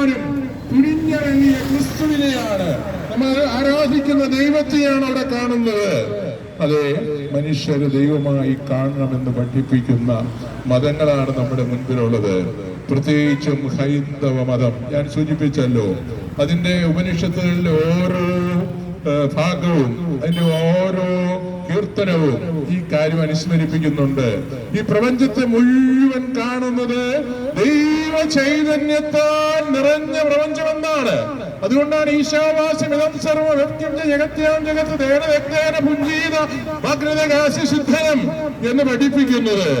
എല്ലാവരും തുനിഞ്ഞിറങ്ങിയ ക്രിസ്തുവിനെയാണ്. നമ്മൾ ആരാധിക്കുന്ന ദൈവത്തെയാണ് അവിടെ കാണുന്നത്. അതെ മനുഷ്യരെ ദൈവമായി കാണണമെന്ന് പഠിപ്പിക്കുന്ന മതങ്ങളാണ് നമ്മുടെ മുൻപിലുള്ളത്. പ്രത്യേകിച്ചും ഹൈന്ദവ മതം. ഞാൻ സൂചിപ്പിച്ചല്ലോ അതിന്റെ ഉപനിഷത്തുകളിലെ ഓരോ ഭാഗവും അതിന്റെ ഓരോ കീർത്തനവും ഈ കാര്യം അനുസ്മരിപ്പിക്കുന്നുണ്ട്. ഈ പ്രപഞ്ചത്തെ മുഴുവൻ കാണുന്നത് ദൈവ ചൈതന്യത്താൽ നിറഞ്ഞ പ്രപഞ്ചമെന്നാണ്. അതുകൊണ്ടാണ് ഈശാവാസ്യം ഇതം സർവ ജഗത്യാം ജഗത്ത് ദേന വ്യക്തേന പുഞ്ചീത എന്ന് പഠിപ്പിക്കുന്നത്.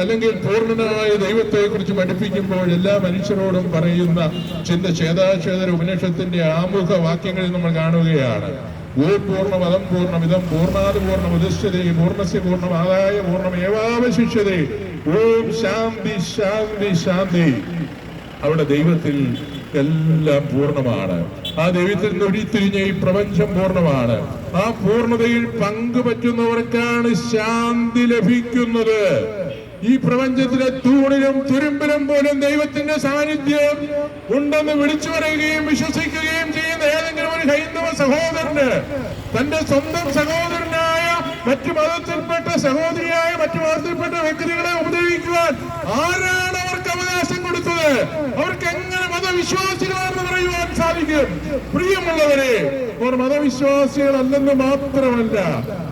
അല്ലെങ്കിൽ പൂർണനായ ദൈവത്തെ കുറിച്ച് പഠിപ്പിക്കുമ്പോൾ എല്ലാ മനുഷ്യരോടും പറയുന്ന ചിന്ത ചേതാചേതര ഉപനിഷത്തിന്റെ ആമുഖ വാക്യങ്ങളിൽ നമ്മൾ കാണുകയാണ്. പൂർണം അതം പൂർണം ഇതം പൂർണാത് പൂർണം ഉദശ്യതേ പൂർണസ്യ പൂർണം ഏവാവശിഷ്യതേ. ഓം ശാന്തി ശാന്തി ശാന്തി. അവിടെ ദൈവത്തിൽ എല്ലാം പൂർണമാണ്. ആ ദൈവത്തിൽ നൊഴിത്തിരിഞ്ഞ ഈ പ്രപഞ്ചം പൂർണമാണ്. ആ പൂർണതയിൽ പങ്കുപറ്റുന്നവർക്കാണ് ശാന്തി ലഭിക്കുന്നത്. ഈ പ്രപഞ്ചത്തിലെ തൂണിലും തുരുമ്പിലും പോലും ദൈവത്തിന്റെ സാന്നിധ്യം ഉണ്ടെന്ന് വിളിച്ചു പറയുകയും വിശ്വസിക്കുകയും ചെയ്യുന്ന ഹൈന്ദവ സഹോദരന് തന്റെ സ്വന്തം സഹോദരനായ മറ്റു മതത്തിൽപ്പെട്ട സഹോദരിയായ മറ്റു മതത്തിൽപ്പെട്ട വ്യക്തികളെ ഉപദ്രവിക്കുവാൻ ആരാണ് അവർക്ക് അവകാശം കൊടുത്തത്? അവർക്ക് എങ്ങനെ മതവിശ്വാസികളാണെന്ന് പറയുവാൻ സാധിക്കും? പ്രിയമുള്ളവരെ അവർ മതവിശ്വാസികളല്ലെന്ന് മാത്രമല്ല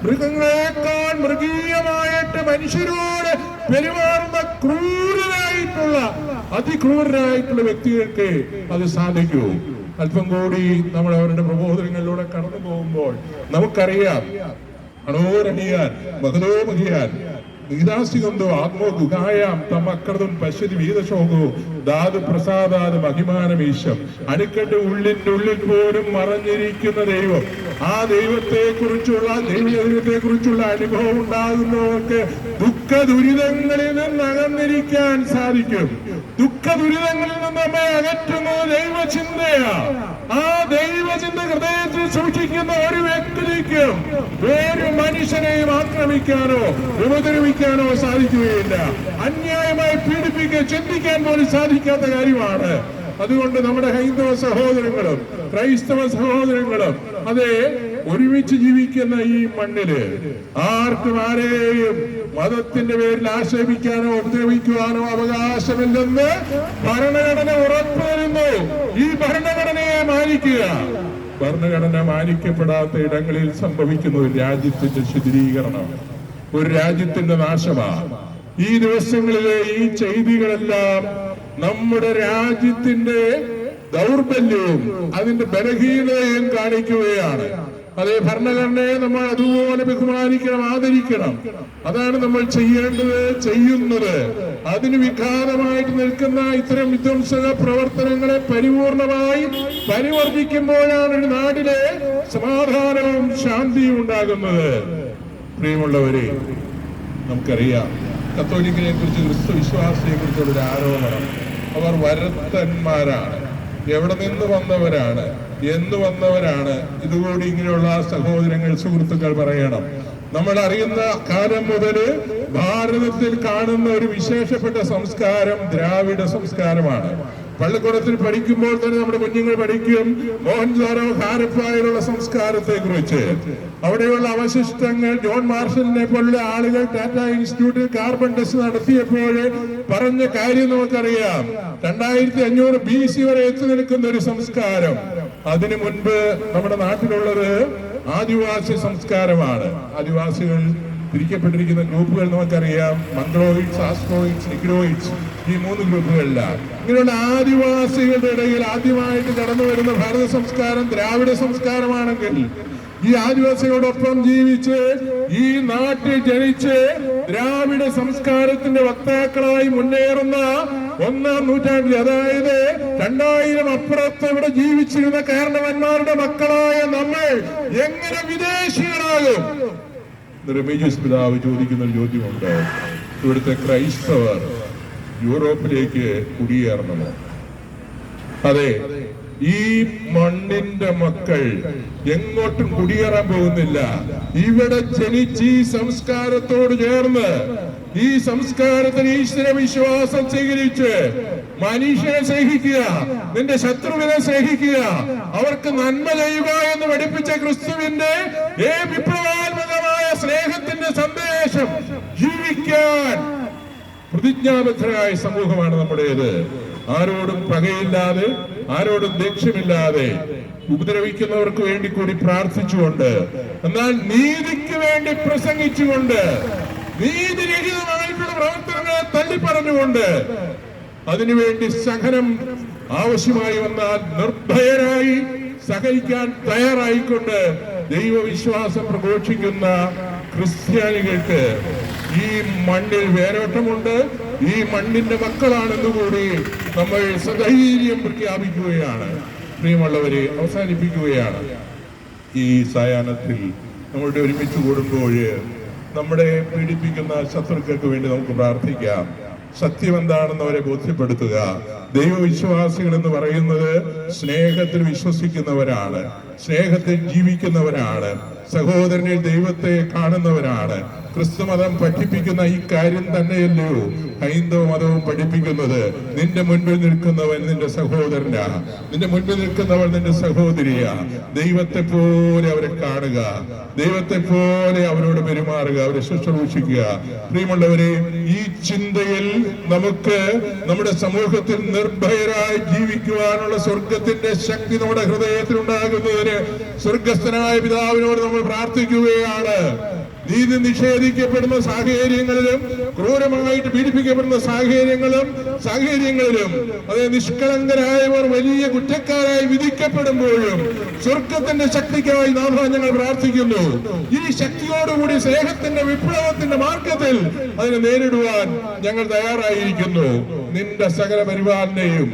മൃഗങ്ങളെക്കാൾ മൃഗീയമായിട്ട് മനുഷ്യരോട് പെരുമാറുന്ന ക്രൂരരായിട്ടുള്ള അതിക്രൂരരായിട്ടുള്ള വ്യക്തികൾക്ക് അത് സാധിക്കൂ. അല്പം കൂടി നമ്മൾ അവരുടെ പ്രബോധനങ്ങളിലൂടെ കടന്നു പോകുമ്പോൾ നമുക്കറിയാം അണോരണിയാൻ മഹതോമുഖിയാൻ നീതാസികന്തോ ആത്മോ ഗുഹായാം തമക്രതും പശ്യതി വീതശോകോ ധാതു പ്രസാദാത് അഭിമാനമീശം അണുക്കന്റെ ഉള്ളിന്റെ ഉള്ളിൽ പോലും മറഞ്ഞിരിക്കുന്ന ദൈവം. ആ ദൈവത്തെ കുറിച്ചുള്ള ദൈവത്തെ കുറിച്ചുള്ള അനുഭവം ഉണ്ടാകുന്നവർക്ക് ദുഃഖ ദുരിതങ്ങളിൽ നിന്ന് അകന്നിരിക്കാൻ സാധിക്കും. ദുഃഖ ദുരിതങ്ങളിൽ നിന്ന് നമ്മെ അകറ്റുന്നത് ദൈവചിന്തയാ. ആ ദൈവചിന്ത ഹൃദയത്തിൽ സൂക്ഷിക്കുന്ന ഒരു വ്യക്തിക്കും ഒരു മനുഷ്യനെയും ആക്രമിക്കാനോ ഉപദ്രവിക്കാനോ സാധിക്കുകയില്ല. അന്യായമായി പീഡിപ്പിക്കാൻ ചിന്തിക്കാൻ പോലും സാധിക്കാത്ത കാര്യമാണ് അതുകൊണ്ട് നമ്മുടെ ഹൈന്ദവ സഹോദരങ്ങളും ക്രൈസ്തവ സഹോദരങ്ങളും അതെ ഒരുമിച്ച് ജീവിക്കുന്ന ഈ മണ്ണിൽ ആർക്കും ആരെയും മതത്തിന്റെ പേരിൽ ആക്ഷേപിക്കാനോ ഉപദ്രവിക്കുവാനോ അവകാശമില്ലെന്ന് ഭരണഘടന ഉറപ്പു തരുന്നു. ഈ ഭരണഘടനയെ മാനിക്കുക. ഭരണഘടന മാനിക്കപ്പെടാത്ത ഇടങ്ങളിൽ സംഭവിക്കുന്ന ഒരു രാജ്യത്തിന്റെ ശിഥിലീകരണം ഒരു രാജ്യത്തിന്റെ നാശമാണ്. ഈ ദിവസങ്ങളിലെ ഈ ചെയ്തികളെല്ലാം നമ്മുടെ രാജ്യത്തിന്റെ ദൗർബല്യവും അതിന്റെ ബലഹീനതയും കാണിക്കുകയാണ്. അതേ ഭരണഘടനയെ നമ്മൾ അതുപോലെ ബഹുമാനിക്കണം ആദരിക്കണം. അതാണ് നമ്മൾ ചെയ്യേണ്ടത് ചെയ്യുന്നത്. അതിന് വിഘാതമായിട്ട് നിൽക്കുന്ന ഇത്തരം വിധ്വംസക പ്രവർത്തനങ്ങളെ പരിപൂർണമായി പരിവർത്തിക്കുമ്പോഴാണ് ഒരു നാട്ടിലെ സമാധാനവും ശാന്തിയും ഉണ്ടാകുന്നത്. പ്രിയമുള്ളവരെ നമുക്കറിയാം കത്തോലിക്കനെ കുറിച്ച് ക്രിസ്തു വിശ്വാസിയെ കുറിച്ചുള്ള ഒരു ആരോപണം. അവർ വരത്തന്മാരാണ്. എവിടെ നിന്ന് വന്നവരാണ്? എന്ന് വന്നവരാണ്. ഇതുകൂടി ഇങ്ങനെയുള്ള സഹോദരങ്ങൾ സുഹൃത്തുക്കൾ പറയണം. നമ്മൾ അറിയുന്ന കാലം മുതൽ ഭാരതത്തിൽ കാണുന്ന ഒരു വിശേഷപ്പെട്ട സംസ്കാരം ദ്രാവിഡ സംസ്കാരമാണ്. പള്ളിക്കൂടത്തിൽ പഠിക്കുമ്പോൾ തന്നെ നമ്മുടെ കുഞ്ഞുങ്ങൾ പഠിക്കും. മോഹൻജാരോ ഹാരപ്പായിലുള്ള സംസ്കാരത്തെ കുറിച്ച് അവിടെയുള്ള അവശിഷ്ടങ്ങൾ ജോൺ മാർഷലിനെ പോലുള്ള ആളുകൾ ടാറ്റ ഇൻസ്റ്റിറ്റ്യൂട്ടിൽ കാർബൺ ടെസ്റ്റ് നടത്തിയപ്പോൾ പറഞ്ഞ കാര്യം നമുക്കറിയാം. രണ്ടായിരത്തി അഞ്ഞൂറ് ബി സി വരെ എത്തി നിൽക്കുന്ന ഒരു സംസ്കാരം. അതിനു മുൻപ് നമ്മുടെ നാട്ടിലുള്ളത് ആദിവാസി സംസ്കാരമാണ്. ആദിവാസികൾ തിരിക്കപ്പെട്ടിരിക്കുന്ന ഗ്രൂപ്പുകൾ നമുക്കറിയാം. മംഗ്ലോയിഡ്സ് ആസ്ട്രോയിഡ്സ് നിഗ്രോയിഡ്സ് ഈ മൂന്ന് ഗ്രൂപ്പുകളിലാണ്. ഇങ്ങനെയുള്ള ആദിവാസികളുടെ ഇടയിൽ ആദ്യമായിട്ട് കടന്നു വരുന്ന ഭാരത സംസ്കാരം ദ്രാവിഡ സംസ്കാരമാണെങ്കിൽ ഈ ആദിവാസികളോടൊപ്പം ജീവിച്ച് ഈ നാട്ടിൽ ജനിച്ച് ദ്രാവിഡ സംസ്കാരത്തിന്റെ വക്താക്കളായി മുന്നേറുന്ന ഒന്നാം നൂറ്റാണ്ടിൽ അതായത് രണ്ടായിരം അപ്പുറത്ത് ഇവിടെ ജീവിച്ചിരുന്ന കാരണവന്മാരുടെ മക്കളായ നമ്മൾ എങ്ങനെ വിദേശികളാകും? റെമീജിയസ് പിതാവ് ചോദിക്കുന്ന ഒരു ചോദ്യമുണ്ട്. ഇവിടുത്തെ ക്രൈസ്തവർ യൂറോപ്പിലേക്ക് കുടിയേറണമോ? അതെ ഈ മണ്ണിന്റെ മക്കൾ എങ്ങോട്ടും കുടിയേറാൻ പോകുന്നില്ല. ഇവിടെ ജനിച്ച് ഈ സംസ്കാരത്തോട് ചേർന്ന് ഈ സംസ്കാരത്തിന് ഈശ്വര വിശ്വാസം സ്വീകരിച്ച് മനുഷ്യനെ സ്നേഹിക്കുക നിന്റെ ശത്രുവിനെ സ്നേഹിക്കുക അവർക്ക് നന്മ ചെയ്യുക എന്ന് പഠിപ്പിച്ച ക്രിസ്തുവിന്റെ ഏ വിപ്ലവാത്മകമായ പ്രതിജ്ഞാബദ്ധരായ സമൂഹമാണ് നമ്മുടേത്. ആരോടും പകയില്ലാതെ ആരോടും ദേഷ്യമില്ലാതെ ഉപദ്രവിക്കുന്നവർക്ക് വേണ്ടി കൂടി പ്രാർത്ഥിച്ചുകൊണ്ട് എന്നാൽ നീതിക്ക് വേണ്ടി പ്രസംഗിച്ചുകൊണ്ട് നീതിരഹിതമായിട്ടുള്ള പ്രവർത്തനങ്ങളെ തള്ളിപ്പറഞ്ഞുകൊണ്ട് അതിനുവേണ്ടി സഹനം ആവശ്യമായി വന്നാൽ നിർഭയരായി സഹരിക്കാൻ തയ്യാറായിക്കൊണ്ട് ദൈവവിശ്വാസം പ്രഘോഷിക്കുന്ന ക്രിസ്ത്യാനികൾക്ക് ഈ മണ്ണിൽ വേരോട്ടമുണ്ട്. ഈ മണ്ണിന്റെ മക്കളാണെന്ന് കൂടി നമ്മൾ സധൈര്യം പ്രഖ്യാപിക്കുകയാണ്. പ്രിയമുള്ളവരെ അവസാനിപ്പിക്കുകയാണ്. ഈ സായാഹ്നത്തിൽ നമ്മളുടെ ഒരുമിച്ച് കൂടുമ്പോൾ നമ്മുടെ പീഡിപ്പിക്കുന്ന ശത്രുക്കൾക്ക് വേണ്ടി നമുക്ക് പ്രാർത്ഥിക്കാം. സത്യം എന്താണെന്ന് അവരെ ബോധ്യപ്പെടുത്തുക. ദൈവവിശ്വാസികൾ എന്ന് പറയുന്നത് സ്നേഹത്തിൽ വിശ്വസിക്കുന്നവരാണ്. സ്നേഹത്തിൽ ജീവിക്കുന്നവരാണ്. സഹോദരനിൽ ദൈവത്തെ കാണുന്നവരാണ് ക്രിസ്തുമതം പഠിപ്പിക്കുന്ന ഈ കാര്യം തന്നെയല്ലേ ഹൈന്ദവ മതവും പഠിപ്പിക്കുന്നത് നിന്റെ മുൻപിൽ നിൽക്കുന്നവൻ നിന്റെ സഹോദരനാ. നിന്റെ മുൻപിൽ നിൽക്കുന്നവൻ നിന്റെ സഹോദരിയാ. ദൈവത്തെ പോലെ അവരെ കാണുക. ദൈവത്തെ പോലെ അവരോട് പെരുമാറുക. അവരെ ശുശ്രൂഷിക്കുക. പ്രിയമുള്ളവരെ ഈ ചിന്തയിൽ നമുക്ക് നമ്മുടെ സമൂഹത്തിൽ നിർഭയരായി ജീവിക്കുവാനുള്ള സ്വർഗത്തിന്റെ ശക്തി നമ്മുടെ ഹൃദയത്തിൽ ഉണ്ടാകുന്നതിന് സ്വർഗസ്ഥനായ പിതാവിനോട് നമ്മൾ പ്രാർത്ഥിക്കുകയാണ്. നീതി നിഷേധിക്കപ്പെടുന്ന സാഹചര്യങ്ങളിലും ക്രൂരമായിട്ട് പീഡിപ്പിക്കപ്പെടുന്ന സാഹചര്യങ്ങളും സാഹചര്യങ്ങളിലും അത് നിഷ്കളങ്കരായവർ വലിയ കുറ്റക്കാരായി വിധിക്കപ്പെടുമ്പോഴും സ്വർഗത്തിന്റെ ശക്തിക്കായി നാം ഞങ്ങൾ പ്രാർത്ഥിക്കുന്നു. ഈ ശക്തിയോടുകൂടി സ്നേഹത്തിന്റെ വിപ്ലവത്തിന്റെ മാർഗത്തിൽ അതിനെ നേരിടുവാൻ ഞങ്ങൾ തയ്യാറായിരിക്കുന്നു. നിന്റെ സകല പരിപാലനയും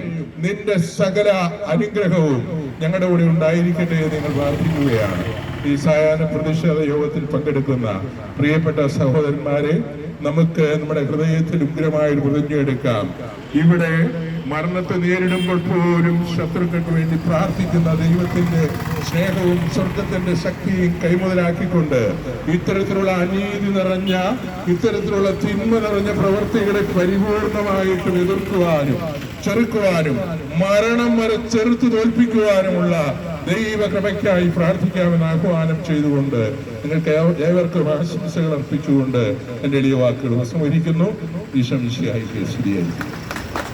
നിന്റെ സകല അനുഗ്രഹവും ഞങ്ങളുടെ കൂടെ ഉണ്ടായിരിക്കട്ടെ എന്ന് ഞങ്ങൾ പ്രാർത്ഥിക്കുകയാണ്. ഈ സായാഹ്ന പ്രതിഷേധ യോഗത്തിൽ പങ്കെടുക്കുന്ന പ്രിയപ്പെട്ട സഹോദരന്മാരെ നമുക്ക് നമ്മുടെ ഹൃദയത്തിൽ ഉഗ്രമായ ഒരു പ്രതിജ്ഞ എടുക്കാം. ഇവിടെ മരണത്തെ നേരിടുമ്പോൾ പോലും ശത്രുക്കൾക്ക് വേണ്ടി പ്രാർത്ഥിക്കുന്ന ദൈവത്തിന്റെ സ്നേഹവും സ്വർഗത്തിന്റെ ശക്തിയും കൈമുതലാക്കിക്കൊണ്ട് ഇത്തരത്തിലുള്ള അനീതി നിറഞ്ഞ ഇത്തരത്തിലുള്ള തിന്മ നിറഞ്ഞ പ്രവൃത്തികളെ പരിപൂർണമായിട്ടും എതിർക്കുവാനും ചെറുക്കുവാനും മരണം വരെ ചെറുത്തു തോൽപ്പിക്കുവാനുമുള്ള ദൈവകൃപയ്ക്കായി പ്രാർത്ഥിക്കാമെന്ന് ആഹ്വാനം ചെയ്തുകൊണ്ട് നിങ്ങൾക്ക് ഏവർക്കും ആശംസകൾ അർപ്പിച്ചുകൊണ്ട് എന്റെ എളിയ വാക്കുകൾ ഉപസംഹരിക്കുന്നു. ഈശംശിയായി ശരിയായിരിക്കും